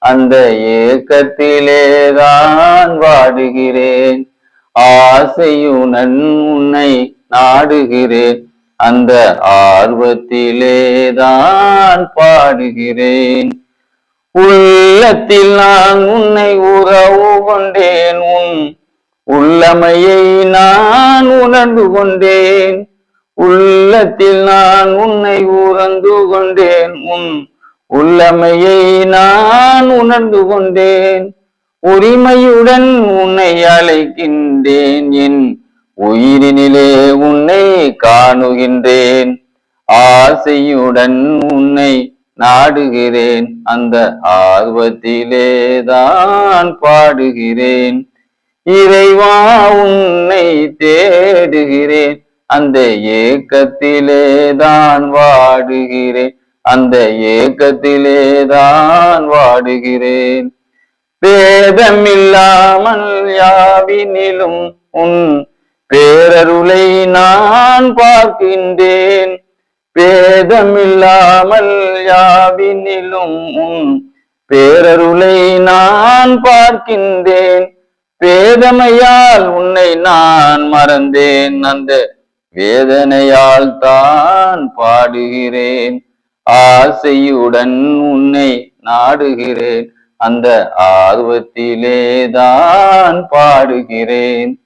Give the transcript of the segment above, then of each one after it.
அந்த ஏக்கத்திலேதான் வாடுகிறேன். ஆசையுடன் உன்னை நாடுகிறேன். அந்த ஆர்வத்திலேதான் பாடுகிறேன். உள்ளத்தில் நான் உன்னை உறவு கொண்டேன். உன் உள்ளமையை நான் உணர்ந்து கொண்டேன். உள்ளத்தில் நான் உன்னை உறந்து கொண்டேன். உன் உள்ளமையை நான் உணர்ந்து கொண்டேன். உரிமையுடன் உன்னை அழைக்கின்றேன். என் உயிரினிலே உன்னை காணுகின்றேன். ஆசையுடன் உன்னை நாடுகிறேன். அந்த ஆர்வத்திலேதான் பாடுகிறேன். இறைவா உன்னை தேடுகிறேன். அந்த ஏக்கத்திலேதான் வாடுகிறேன். அந்த ஏக்கத்திலேதான் வாடுகிறேன். பேதமில்லாமல் யாவினிலும் உன் பேரருளை நான் பார்க்கின்றேன். பேதமில்லாமல் யாவினிலும் உன் பேரருளை நான் பார்க்கின்றேன். பேதமையால் உன்னை நான் மறந்தேன். அந்த வேதனையால் தான் பாடுகிறேன். ஆசையுடன் உன்னை நாடுகிறேன். அந்த ஆர்வத்திலேதான் பாடுகிறேன்.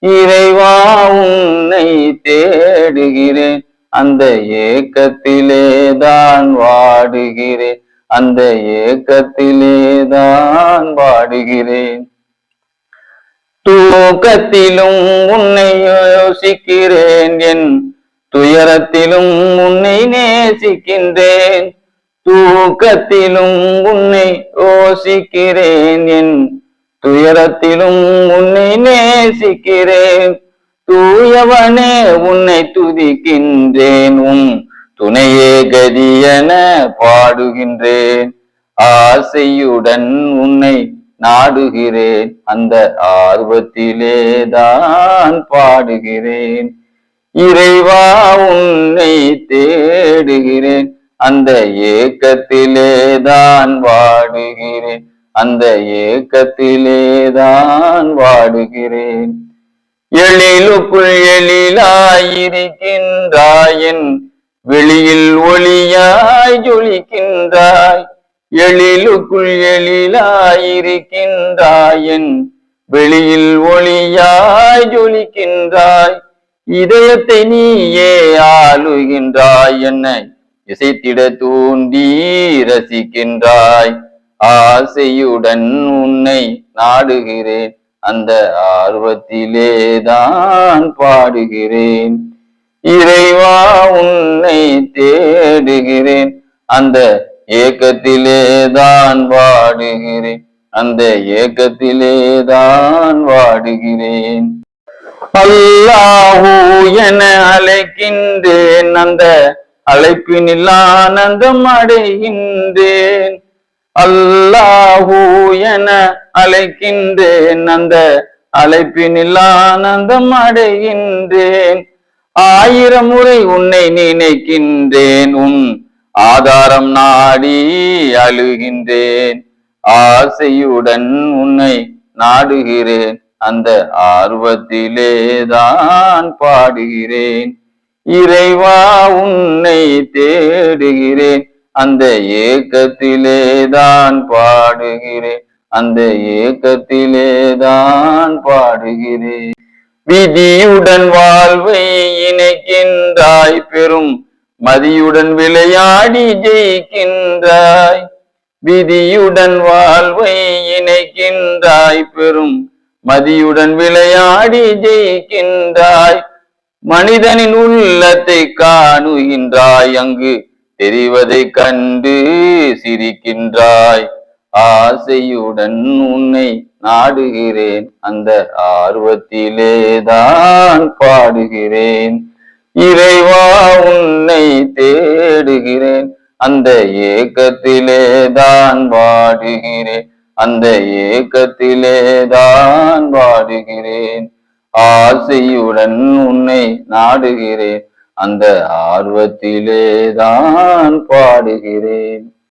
இறைவா உன்னை தேடுகிறேன். அந்த ஏக்கத்திலேதான் வாடுகிறேன். அந்த ஏக்கத்திலேதான் வாடுகிறேன். தூக்கத்திலும் உன்னை யோசிக்கிறேன். என் துயரத்திலும் உன்னை நேசிக்கின்றேன் தூக்கத்திலும் உன்னை யோசிக்கிறேன் என் துயரத்திலும் உன்னை நேசிக்கிறேன். தூயவனே உன்னை துதிக்கின்றேன் உன் துணையே கதியென பாடுகின்றேன். ஆசையுடன் உன்னை நாடுகிறேன் அந்த ஆர்வத்திலேதான் பாடுகிறேன். இறைவா உன்னை தேடுகிறேன். அந்த ஏக்கத்திலேதான் வாடுகிறேன். அந்த ஏக்கத்திலேதான் வாடுகிறேன். எழிலுக்குள் எழிலாயிருக்கின்றாயின். வெளியில் ஒளியாய் ஜொலிக்கின்றாய். எழிலுக்குள் எழிலாயிருக்கின்றாயின். வெளியில் ஒளியாய் ஜொலிக்கின்றாய். இதயத்தை நீயே ஆளுகின்றாய் என்னை இசைத்திட தூண்டி ரசிக்கின்றாய். ஆசையுடன் உன்னை நாடுகிறேன் அந்த ஆர்வத்திலேதான் பாடுகிறேன். இறைவா உன்னை தேடுகிறேன் அந்த ஏக்கத்திலேதான் வாடுகிறேன் அந்த ஏக்கத்திலேதான் வாடுகிறேன் அல்லாஹூ என அழைக்கின்றேன். அந்த அழைப்பினில் ஆனந்தம் அடைகின்றேன். அல்லாஹூ என அழைக்கின்றேன். அந்த அழைப்பினில் ஆனந்தம் அடைகின்றேன். ஆயிரம் முறை உன்னை நினைக்கின்றேன். உன் ஆதாரம் நாடி அழுகின்றேன். ஆசையுடன் உன்னை நாடுகிறேன். அந்த ஆர்வத்திலேதான் பாடுகிறேன். இறைவா உன்னை தேடுகிறேன். அந்த ஏக்கத்திலேதான் பாடுகிறேன். அந்த ஏக்கத்திலேதான் பாடுகிறேன். விதியுடன் வாழ்வை இணைக்கின்றாய் பெரும். மதியுடன் விளையாடி ஜெயிக்கின்றாய். விதியுடன் வாழ்வை இணைக்கின்றாய் பெரும். மதியுடன் விளையாடி ஜெயிக்கின்றாய். மனிதனின் உள்ளத்தை காணுகின்றாய். அங்கு தெரிவதை கண்டு சிரிக்கின்றாய். ஆசையுடன் உன்னை நாடுகிறேன். அந்த ஆர்வத்திலேதான் பாடுகிறேன். இறைவா உன்னை தேடுகிறேன். அந்த ஏக்கத்திலேதான் தான் அந்த ஏக்கத்திலேதான் வாடுகிறேன். ஆசையுடன் உன்னை நாடுகிறேன். அந்த ஆர்வத்திலேதான் பாடுகிறேன்.